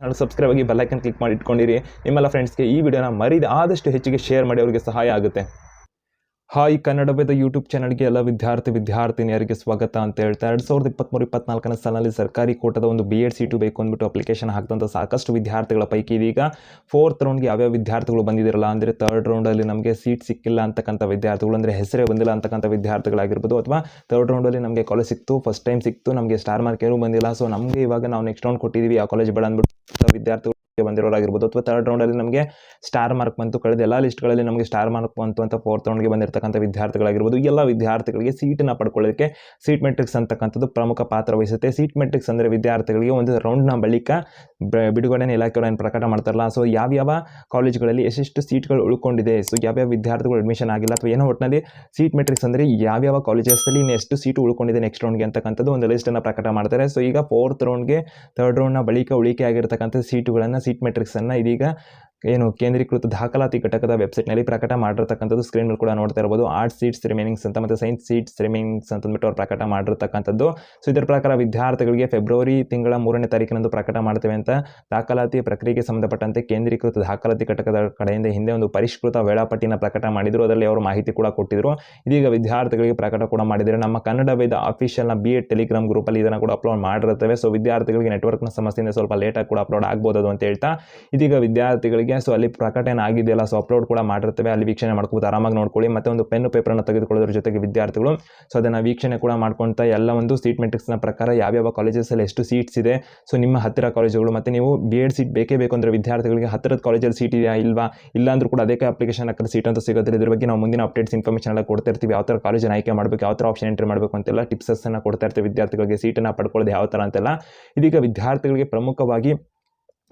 Channel subscribe ಆಗಿ bell icon click ಮಾಡಿ ಇಟ್ಕೊಂಡಿರಿ. ನಿಮ್ಮೆಲ್ಲ ಫ್ರೆಂಡ್ಸ್ಗೆ ಈ ವಿಡಿಯೋನ ಮರಿದ ಆದಷ್ಟು ಹೆಚ್ಚಿಗೆ ಶೇರ್ ಮಾಡಿ ಅವರಿಗೆ ಸಹಾಯ ಆಗುತ್ತೆ. ಹಾಯ್, ಕನ್ನಡ ಬೇದ ಯೂಟ್ಯೂಬ್ ಚಾನಲ್ಗೆ ಎಲ್ಲ ವಿದ್ಯಾರ್ಥಿ, ವಿದ್ಯಾರ್ಥಿನಿಯರಿಗೆ ಸ್ವಾಗತ ಅಂತ ಹೇಳ್ತಾ ಎರಡು ಸಾವಿರದ ಇಪ್ಪತ್ತ್ಮೂರು ಇಪ್ಪತ್ನಾಲ್ಕನೇ ಸಾಲಿನಲ್ಲಿ ಸರ್ಕಾರಿ ಕೋಟದ ಒಂದು ಬಿ ಎಡ್ ಸೀಟು ಬೇಕು ಅಂದ್ಬಿಟ್ಟು ಅಪ್ಲಿಕೇಶನ್ ಹಾಕಿದಂಥ ಸಾಕಷ್ಟು ವಿದ್ಯಾರ್ಥಿಗಳ ಪೈಕಿ ಇದೀಗ ಫೋರ್ತ್ ರೌಂಡ್ಗೆ ಯಾವ್ಯಾವ ವಿದ್ಯಾರ್ಥಿಗಳು ಬಂದಿದ್ದಿರಲ್ಲ ಅಂದರೆ ತರ್ಡ್ ರೌಂಡಲ್ಲಿ ನಮಗೆ ಸೀಟ್ ಸಿಕ್ಕಿಲ್ಲ ಅಂತಕ್ಕಂಥ ವಿದ್ಯಾರ್ಥಿಗಳು ಅಂದರೆ ಹೆಸರೇ ಬಂದಿಲ್ಲ ಅಂತಕ್ಕಂಥ ವಿದ್ಯಾರ್ಥಿಗಳಾಗಿರ್ಬೋದು ಅಥವಾ ತರ್ಡ್ ರೌಂಡಲ್ಲಿ ನಮಗೆ ಕಾಲೇಜ್ ಸಿಕ್ತು ಫಸ್ಟ್ ಟೈಮ್ ಸಿಕ್ತು, ನಮಗೆ ಸ್ಟಾರ್ ಮಾರ್ಕ್ ಏನೂ ಬಂದಿಲ್ಲ. ಸೊ ನಮಗೆ ಇವಾಗ ನಾವು ನೆಕ್ಸ್ಟ್ ರೌಂಡ್ ಕೊಟ್ಟಿದ್ದೀವಿ ಆ ಕಾಲೇಜ್ ಬೇಡ ಅಂದ್ಬಿಟ್ಟು ವಿದ್ಯಾರ್ಥಿಗಳು ಬಂದಿರೋರಾಗಿರ್ಬೋದು. ಅಥವಾ ತರ್ಡ್ ರೌಂಡಲ್ಲಿ ನಮಗೆ ಸ್ಟಾರ್ ಮಾರ್ಕ್ ಬಂತು. ಕಳೆದ ಎಲ್ಲ ಲಿಸ್ಟ್ಗಳಲ್ಲಿ ನಮಗೆ ಸ್ಟಾರ್ ಮಾರ್ಕ್ ಬಂತು ಅಂತ ಫೋರ್ತ್ ರೌಂಡ್ಗೆ ಬಂದಿರತಕ್ಕಂಥ ವಿದ್ಯಾರ್ಥಿಗಳಾಗಿರ್ಬೋದು. ಎಲ್ಲ ವಿದ್ಯಾರ್ಥಿಗಳಿಗೆ ಸೀಟನ್ನು ಪಡ್ಕೊಳ್ಳೋದಕ್ಕೆ ಸೀಟ್ ಮೆಟ್ರಿಕ್ಸ್ ಅಂತಕ್ಕಂಥದ್ದು ಪ್ರಮುಖ ಪಾತ್ರ ವಹಿಸುತ್ತೆ. ಸೀಟ್ ಮೆಟ್ರಿಕ್ಸ್ ಅಂದರೆ ವಿದ್ಯಾರ್ಥಿಗಳಿಗೆ ಒಂದು ರೌಂಡ್ನ ಬಳಿಕ ಬ- ಬಿಡುಗಡೆ ಇಲಾಖೆಯವರು ಪ್ರಕಟ ಮಾಡ್ತಾರಲ್ಲ ಸೊ ಯಾವ್ಯಾವ ಕಾಲೇಜುಗಳಲ್ಲಿ ಎಷ್ಟೆಷ್ಟು ಸೀಟ್ಗಳು ಉಳ್ಕೊಂಡಿದೆ ಸೊ ಯಾವ್ಯಾವ ವಿದ್ಯಾರ್ಥಿಗಳು ಅಡ್ಮಿಷನ್ ಆಗಿಲ್ಲ, ಅಥವಾ ಏನೋ ಒಟ್ಟಿನಲ್ಲಿ ಸೀಟ್ ಮೆಟ್ರಿಕ್ಸ್ ಅಂದರೆ ಯಾವ್ಯಾವ ಕಾಲೇಜಸಲ್ಲಿ ಇನ್ನು ಎಷ್ಟು ಸೀಟು ಉಳ್ಕೊಂಡಿದೆ ನೆಕ್ಸ್ಟ್ ರೌಂಡ್ಗೆ ಅಂತಕ್ಕಂಥದ್ದು ಒಂದು ಲಿಸ್ಟನ್ನು ಪ್ರಕಟ ಮಾಡ್ತಾರೆ. ಸೊ ಈಗ ಫೋರ್ತ್ ರೌಂಡ್ಗೆ ತರ್ಡ್ ರೌಂಡ್ನ ಬಳಿಕ ಉಳಿಕೆ ಆಗಿರ್ತಕ್ಕಂಥ ಸೀಟುಗಳನ್ನು ಸೀಟ್ ಮೆಟ್ರಿಕ್ಸನ್ನು ಇದೀಗ ಏನು ಕೇಂದ್ರೀಕೃತ ದಾಖಲಾತಿ ಘಟಕದ ವೆಬ್ಸೈಟ್ನಲ್ಲಿ ಪ್ರಕಟ ಮಾಡಿರ್ತಕ್ಕಂಥದ್ದು ಸ್ಕ್ರೀನ್ ಕೂಡ ನೋಡ್ತಾ ಇರ್ಬೋದು. ಆರ್ಟ್ಸ್ ಸೀಟ್ಸ್ ರಿಮೈನಿಂಗ್ಸ್ ಅಂತ ಮತ್ತು ಸೈನ್ಸ್ ಸೀಟ್ಸ್ ರಿಮೈನಿಂಗ್ಸ್ ಅಂತ ಅಂದ್ಬಿಟ್ಟು ಅವ್ರು ಪ್ರಕಟ ಮಾಡಿರ್ತಕ್ಕಂಥದ್ದು. ಸೊ ಇದರ ಪ್ರಕಾರ ವಿದ್ಯಾರ್ಥಿಗಳಿಗೆ ಫೆಬ್ರವರಿ ತಿಂಗಳ ಮೂರನೇ ತಾರೀಕಿನಂದು ಪ್ರಕಟ ಮಾಡ್ತೇವೆ ಅಂತ ದಾಖಲಾತಿ ಪ್ರಕ್ರಿಯೆಗೆ ಸಂಬಂಧಪಟ್ಟಂತೆ ಕೇಂದ್ರೀಕೃತ ದಾಖಲಾತಿ ಘಟಕದ ಕಡೆಯಿಂದ ಹಿಂದೆ ಒಂದು ಪರಿಷ್ಕೃತ ವೇಳಾಪಟ್ಟಿನ ಪ್ರಕಟ ಮಾಡಿದರು. ಅದರಲ್ಲಿ ಅವರು ಮಾಹಿತಿ ಕೂಡ ಕೊಟ್ಟಿದ್ರು. ಇದೀಗ ವಿದ್ಯಾರ್ಥಿಗಳಿಗೆ ಪ್ರಕಟ ಕೂಡ ಮಾಡಿದರೆ ನಮ್ಮ ಕನ್ನಡ ವೇದ ಅಫಿಷಿಯಲ್ನ ಬಿ ಎಡ್ ಟೆಲಿಗ್ರಾಮ್ ಗ್ರೂಪಲ್ಲಿ ಇದನ್ನು ಕೂಡ ಅಪ್ಲೋಡ್ ಮಾಡಿರ್ತೇವೆ ಸೊ ವಿದ್ಯಾರ್ಥಿಗಳಿಗೆ ನೆಟ್ವರ್ಕ್ನ ಸಮಸ್ಯೆಯಿಂದ ಸ್ವಲ್ಪ ಲೇಟಾಗಿ ಕೂಡ ಅಪ್ಲೋಡ್ ಆಗ್ಬೋದು ಅಂತ ಹೇಳ್ತಾ ಇದೀಗ ವಿದ್ಯಾರ್ಥಿಗಳಿಗೆ ಸೊ ಅಲ್ಲಿ ಪ್ರಕಟಣೆ ಆಗಿದೆಯಲ್ಲ ಸೊ ಅಪ್ಲೋಡ್ ಕೂಡ ಮಾಡಿರ್ತೇವೆ. ಅಲ್ಲಿ ವೀಕ್ಷಣೆ ಮಾಡ್ಕೋಬೋದು, ಆರಾಮಾಗಿ ನೋಡ್ಕೊಳ್ಳಿ. ಮತ್ತೆ ಒಂದು ಪೆನ್ನು ಪೇಪರನ್ನು ತೆಗೆದುಕೊಳ್ಳೋದ್ರ ಜೊತೆಗೆ ವಿದ್ಯಾರ್ಥಿಗಳು. ಸೊ ಅದನ್ನು ವೀಕ್ಷಣೆ ಕೂಡ ಮಾಡ್ಕೊಳ್ತಾ ಎಲ್ಲ ಒಂದು ಸೀಟ್ ಮೆಟ್ರಿಕ್ಸ್ನ ಪ್ರಕಾರ ಯಾವ್ಯಾವ ಕಾಲೇಜಸಲ್ಲಿ ಎಷ್ಟು ಸೀಟ್ಸ್ ಇದೆ. ಸೊ ನಿಮ್ಮ ಹತ್ತಿರ ಕಾಲೇಜುಗಳು ಮತ್ತು ನೀವು ಬಿ ಎಡ್ ಸೀಟ್ ಬೇಕೇ ಬೇಕು ಅಂದರೆ ವಿದ್ಯಾರ್ಥಿಗಳಿಗೆ ಹತ್ತಿರದ ಕಾಲೇಜಲ್ಲಿ ಸೀಟ್ ಇದೆಯಾ, ಇಲ್ವಾ? ಇಲ್ಲ ಅಂದ್ರೂ ಕೂಡ ಅದಕ್ಕೆ ಅಪ್ಲಿಕೇಶನ್ ಹಾಕಿದ್ರೆ ಸೀಟ್ ಅಂತ ಸಿಗೋದ್ರೆ ಇದ್ರ ಬಗ್ಗೆ ನಾವು ಮುಂದಿನ ಅಪ್ಡೇಟ್ಸ್ ಇನ್ಫಾರ್ಮೇಷನ್ ಎಲ್ಲ ಕೊಡ್ತಾ ಇರ್ತೀವಿ ಯಾವ ಥರ ಕಾಲೇಜನ್ನು ಆಯ್ಕೆ ಮಾಡಬೇಕು, ಯಾವ ಥರ ಆಪ್ಷನ್ ಎಂಟ್ರಿ ಮಾಡಬೇಕು ಅಂತೆಲ್ಲ ಟಿಪ್ಸನ್ನು ಕೊಡ್ತಾ ಇರ್ತೀವಿ ವಿದ್ಯಾರ್ಥಿಗಳಿಗೆ ಸೀಟನ್ನು ಪಡ್ಕೊಳ್ಳೋದು ಯಾವ ಥರ ಅಂತೆಲ್ಲ. ಇದೀಗ ವಿದ್ಯಾರ್ಥಿಗಳಿಗೆ ಪ್ರಮುಖವಾಗಿ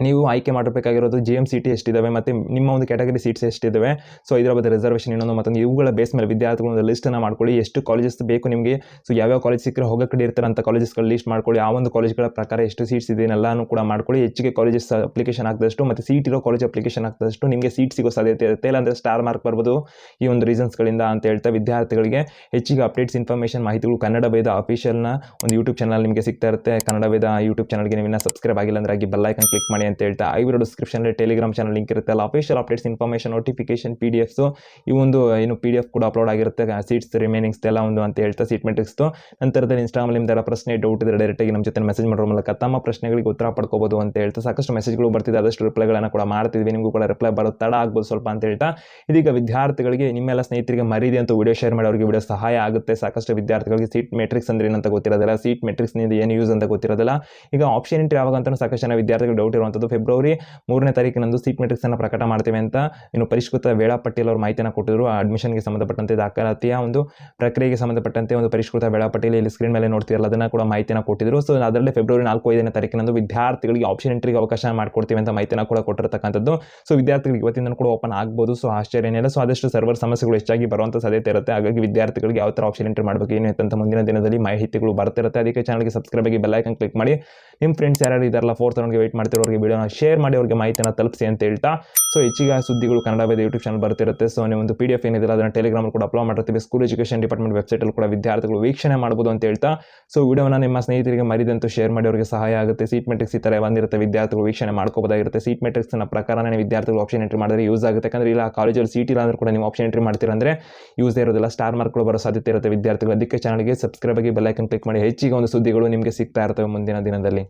ನೀವು ಆಯ್ಕೆ ಮಾಡಬೇಕಾಗಿರೋದು ಜಿ ಎಂ ಸಿ ಟಿ ಎಷ್ಟಿದ್ದಾವೆ ಮತ್ತು ನಿಮ್ಮ ಒಂದು ಕ್ಯಾಟಗರಿ ಸೀಟ್ಸ್ ಎಷ್ಟಿದ್ದಾವೆ ಸೊ ಇದರ ಬಗ್ಗೆ ರಿಸರ್ವೇಷನ್ ಇನ್ನೊಂದು ಮತ್ತೊಂದು ಇವುಗಳ ಬೇಸ್ ಮೇಲೆ ವಿದ್ಯಾರ್ಥಿಗಳು ಲಿಸ್ಟನ್ನು ಮಾಡ್ಕೊಳ್ಳಿ. ಎಷ್ಟು ಕಾಲೇಜಸ್ ಬೇಕು ನಿಮಗೆ? ಸೊ ಯಾವ್ಯಾವ ಕಾಲೇಜ್ ಸಿಕ್ಕರೆ ಹೋಗೋ ಕಡೆ ಇರ್ತಾರೆ ಅಂತ ಕಾಲೇಜಸ್ಗಳು ಲಿಸ್ಟ್ ಮಾಡ್ಕೊಳ್ಳಿ. ಆ ಒಂದು ಕಾಲೇಜ್ಗಳ ಪ್ರಕಾರ ಎಷ್ಟು ಸೀಟ್ಸ್ ಇದೆ ಎಲ್ಲನೂ ಕೂಡ ಮಾಡ್ಕೊಳ್ಳಿ. ಹೆಚ್ಚಿಗೆ ಕಾಲೇಜಸ್ ಅಪ್ಲಿಕೇಶನ್ ಆಗದಷ್ಟು ಮತ್ತು ಸೀಟ್ ಇರೋ ಕಾಲೇಜ್ ಅಪ್ಲಿಕೇಶನ್ ಆಗದಷ್ಟು ನಿಮಗೆ ಸೀಟ್ ಸಿಗೋ ಸಾಧ್ಯತೆ ಇರುತ್ತೆ. ಇಲ್ಲಾಂದರೆ ಸ್ಟಾರ್ ಮಾರ್ಕ್ ಬರ್ಬೋದು. ಈ ಒಂದು ರೀಸನ್ಸ್ಗಳಿಂದ ಅಂತ ಹೇಳ್ತಾ ವಿದ್ಯಾರ್ಥಿಗಳಿಗೆ ಹೆಚ್ಚಿಗೆ ಅಪ್ಡೇಟ್ಸ್ ಇನ್ಫಾರ್ಮೇಷನ್ ಮಾಹಿತಿಗಳು ಕನ್ನಡ ವೇದ ಅಫಿಷಿಯಲ್ನ ಒಂದು ಯೂಟ್ಯೂಬ್ ಚಾನಲ್ ನಿಮಗೆ ಸಿಗ್ತಾ ಇರುತ್ತೆ. ಕನ್ನಡ ವೇದ ಯೂಟ್ಯೂಬ್ ಚಾನಲ್ಗೆ ನೀವು ಸಬ್ಸ್ಕ್ರೈಬ್ ಆಗಿಲ್ಲ ಅಂದ್ರೆ ಆಗಿ ಬೆಲ್ಲೈಕನ್ ಕ್ಲಿಕ್ ಮಾಡಿ. ಅಂತ ಹೇಳ್ತಾ ಐ ಡಿಸ್ಕ್ರಿಪ್ಷನ್ ಡಿಸ್ಕ್ರಿಪ್ಷನಲ್ಲಿ ಟೆಲಿಗ್ರಾಮ್ ಚಾನಲ್ ಲಿಂಕ್ ಇರುತ್ತೆ ಅಲ್ಲ. Official updates information notification P D Fs ಈ ಒಂದು ಏನು ಪಿ ಡಿ ಎಫ್ ಕೂಡ ಅಪ್ಲೋಡ್ ಆಗಿರುತ್ತೆ. ಸೀಟ್ಸ್ ರಿಮೈನಿಂಗ್ಸ್ ಎಲ್ಲ ಒಂದು ಅಂತ ಹೇಳ್ತಾ ಸೀಟ್ ಮೆಟ್ರಿಕ್ಸ್ತು ನಂತರದಲ್ಲಿ ಇನ್ಸ್ಟಾಗ್ರಾಮಲ್ಲಿ ನಿಮ್ದೆಲ್ಲ ಪ್ರಶ್ನೆ ಡೌಟ್ ಇದ್ರೆ ಡೈರೆಕ್ಟಾಗಿ ನಮ್ಮ ಜೊತೆ ಮೆಸೇಜ್ ಮಾಡೋ ಮೂಲಕ ತಮ್ಮ ಪ್ರಶ್ನೆಗಳಿಗೆ ಉತ್ತರ ಪಡ್ಕೋಬೋದು ಅಂತ ಹೇಳ್ತಾ ಸಾಕಷ್ಟು ಮೆಸೇಜ್ಗಳು ಬರ್ತಿದೆ. ಆದಷ್ಟು ರಿಪ್ಲೈಗಳನ್ನು ಕೂಡ ಮಾಡ್ತಿದ್ವಿ. ನಿಮಗೂ ಕೂಡ ರಿಪ್ಲೈ ಬರೋದು ತಡ ಆಗ್ಬೋದು ಸ್ವಲ್ಪ ಅಂತ ಹೇಳ್ತಾ. ಇದೀಗ ವಿದ್ಯಾರ್ಥಿಗಳಿಗೆ, ನಿಮ್ಮೆಲ್ಲ ಸ್ನೇಹಿತರಿಗೆ ಮರೀದಿ ಅಂತ ವಿಡಿಯೋ ಶೇರ್ ಮಾಡಿ ಅವರಿಗೆ ವಿಡಿಯೋ ಸಹಾಯ ಆಗುತ್ತೆ. ಸಾಕಷ್ಟು ವಿದ್ಯಾರ್ಥಿಗಳಿಗೆ ಸೀಟ್ ಮೆಟ್ರಿಕ್ಸ್ ಅಂದ್ರೆ ಏನಂತ ಗೊತ್ತಿರೋದಿಲ್ಲ. ಸೀಟ್ ಮೆಟ್ರಿಕ್ಸ್ನಿಂದ ಏನು ಯೂಸ್ ಅಂತ ಗೊತ್ತಿರೋದಿಲ್ಲ. ಈಗ ಆಪ್ಷನ್ ಎಂಟ್ರಿ ಯಾವಾಗ ಅಂತ ಸಾಕಷ್ಟು ವಿದ್ಯಾರ್ಥಿಗಳು ಡೌಟ್ ಇರುವಂಥದ್ದು ಫೆಬ್ರವರಿ ಮೂರನೇ ತಾರೀಕಿನಂದು ಸೀಟ್ ಮೆಟ್ರಿಕ್ಸನ್ನು ಪ್ರಕಟ ಮಾಡ್ತೇವೆ ಅಂತ ಇನ್ನು ಪರಿಷ್ಕೃತ ವೇಳಾಪಟ್ಟಿಯಲ್ಲಿ ಅವರು ಮಾಹಿತಿಯನ್ನು ಕೊಟ್ಟಿದ್ರು. ಆ ಅಡ್ಮಿಷನ್ಗೆ ಸಂಬಂಧಪಟ್ಟಂತೆ ದಾಖಲಾತಿಯ ಒಂದು ಪ್ರಕ್ರಿಯೆಗೆ ಸಂಬಂಧಪಟ್ಟಂತೆ ಒಂದು ಪರಿಷ್ಕೃತ ವೇಳಾಪಟ್ಟಿಯಲ್ಲಿ ಇಲ್ಲಿ ಸ್ಕ್ರೀನ್ ಮೇಲೆ ನೋಡ್ತಿರಲ್ಲ, ಅದನ್ನು ಕೂಡ ಮಾಹಿತಿಯನ್ನು ಕೊಟ್ಟಿದ್ರು. ಸೊ ಅದರಲ್ಲಿ ಫೆಬ್ರವರಿ ನಾಲ್ಕು ಐದನೇ ತಾರೀಕಿನಂದು ವಿದ್ಯಾರ್ಥಿಗಳಿಗೆ ಆಪ್ಷನ್ ಎಂಟ್ರಿಗೆ ಅವಕಾಶ ಮಾಡಿಕೊಡ್ತೀವಿ ಅಂತ ಮಾಹಿತಿಯನ್ನು ಕೂಡ ಕೊಟ್ಟಿರತಕ್ಕಂಥದ್ದು. ಸೊ ವಿದ್ಯಾರ್ಥಿಗಳಿಗೆ ಇವತ್ತಿಂದ ಕೂಡ ಓಪನ್ ಆಗ್ಬೋದು. ಸೊ ಆಶ್ಚರ್ಯ ಏನಿಲ್ಲ ಸೊ ಆದಷ್ಟು ಸರ್ವರ್ ಸಮಸ್ಯೆಗಳು ಹೆಚ್ಚಾಗಿ ಬರುವಂಥ ಸಾಧ್ಯತೆ ಇರುತ್ತೆ. ಹಾಗಾಗಿ ವಿದ್ಯಾರ್ಥಿಗಳಿಗೆ ಯಾವ ಥರ ಆಪ್ಷನ್ ಎಂಟ್ರಿ ಮಾಡಬೇಕು, ಏನು ಅಂತ ಮುಂದಿನ ದಿನದಲ್ಲಿ ಮಾಹಿತಿಗಳು ಬರ್ತಿರುತ್ತೆ ಅದಕ್ಕೆ ಚಾನಲ್ಗೆ ಸಬ್ಸ್ಕ್ರೈಬ್ ಆಗಿ ಬೆಲ್ಲೈಕನ್ ಕ್ಲಿಕ್ ಮಾಡಿ. ನಿಮ್ಮ ಫ್ರೆಂಡ್ಸ್ ಯಾರು ಇದಾರಲ್ಲ ಫೋರ್ತ್ ಅವ್ರಿಗೆ ವೇಟ್ ಮಾಡ್ತಿರೋರಿಗೆ ವಿಡಿಯೋನ ಶೇರ್ ಮಾಡಿ ಅವ್ರಿಗೆ ಮಾಹಿತಿಯನ್ನು ತಲುಪಿಸಿ ಅಂತ ಹೇಳ್ತಾ. ಸೊ ಹೆಚ್ಚಿಗೆ ಸುದ್ದಿಗಳು ಕನ್ನಡ ವೇದ ಯೂಟ್ಯೂಬ್ ಚಾನಲ್ ಬರ್ತಿರುತ್ತೆ ಸೊ ನೀವು ಒಂದು ಪಿ ಡಿ ಎಫ್ ಏನಿದೆ, ಅದನ್ನು ಟೆಲಿಗ್ರಾಮ್ ಕೂಡ ಅಪ್ಲೋಡ್ ಮಾಡಿರ್ತೀವಿ ಸ್ಕೂಲ್ ಎಜುಕೇಷನ್ ಡಿಪಾರ್ಟ್ಮೆಂಟ್ ವೆಬ್ಸೈಟಲ್ಲಿ ಕೂಡ ವಿದ್ಯಾರ್ಥಿಗಳು ವೀಕ್ಷಣೆ ಮಾಡ್ಬೋದು ಅಂತ ಹೇಳ್ತಾ. ಸೊ ವಿಡಿಯೋನ ನಿಮ್ಮ ಸ್ನೇಹಿತರಿಗೆ, ಮರಿದಂತೂ ಶೇರ್ ಮಾಡಿ ಅವರಿಗೆ ಸಹಾಯ ಆಗುತ್ತೆ. ಸೀಟ್ ಮೆಟ್ರಿಕ್ಸ್ ಈ ಥರ ಬಂದಿರುತ್ತೆ. ವಿದ್ಯಾರ್ಥಿಗಳು ವೀಕ್ಷಣೆ ಮಾಡ್ಕೋಬೋದಾಗಿರುತ್ತೆ ಸೀಟ್ ಮೆಟ್ರಿಕ್ಸ್ನ ಪ್ರಕಾರನೇ ವಿದ್ಯಾರ್ಥಿಗಳು ಆಪ್ಷನ್ ಎಂಟ್ರಿ ಮಾಡಿದ್ರೆ ಯೂಸ್ ಆಗುತ್ತೆ. ಯಾಕಂದ್ರೆ ಇಲ್ಲ ಕಾಲೇಜಲ್ಲಿ ಸೀಟ್ ಇಲ್ಲ ಅಂದ್ರೆ ಕೂಡ ನೀವು ಆಪ್ಷನ್ ಎಂಟ್ರಿ ಮಾಡ್ತೀರಾ ಅಂದರೆ ಯೂಸ್ ಇರೋದಿಲ್ಲ. ಸ್ಟಾರ್ ಮಾರ್ಕ್ಗಳು ಬರೋ ಸಾಧ್ಯತೆ ಇರುತ್ತೆ. ವಿದ್ಯಾರ್ಥಿಗಳು ಅದಕ್ಕೆ ಚಾನಲ್ಗೆ ಸಬ್ಸ್ಕ್ರೈಬ್ ಆಗಿ ಬೆಲ್ಲೈಕನ್ ಕ್ಲಿಕ್ ಮಾಡಿ ಹೆಚ್ಚಿಗೆ ಒಂದು ಸುದ್ದಿಗಳು ನಿಮಗೆ ಸಿಗ್ತಾ ಇರ್ತವೆ ಮುಂದಿನ ದಿನದಲ್ಲಿ.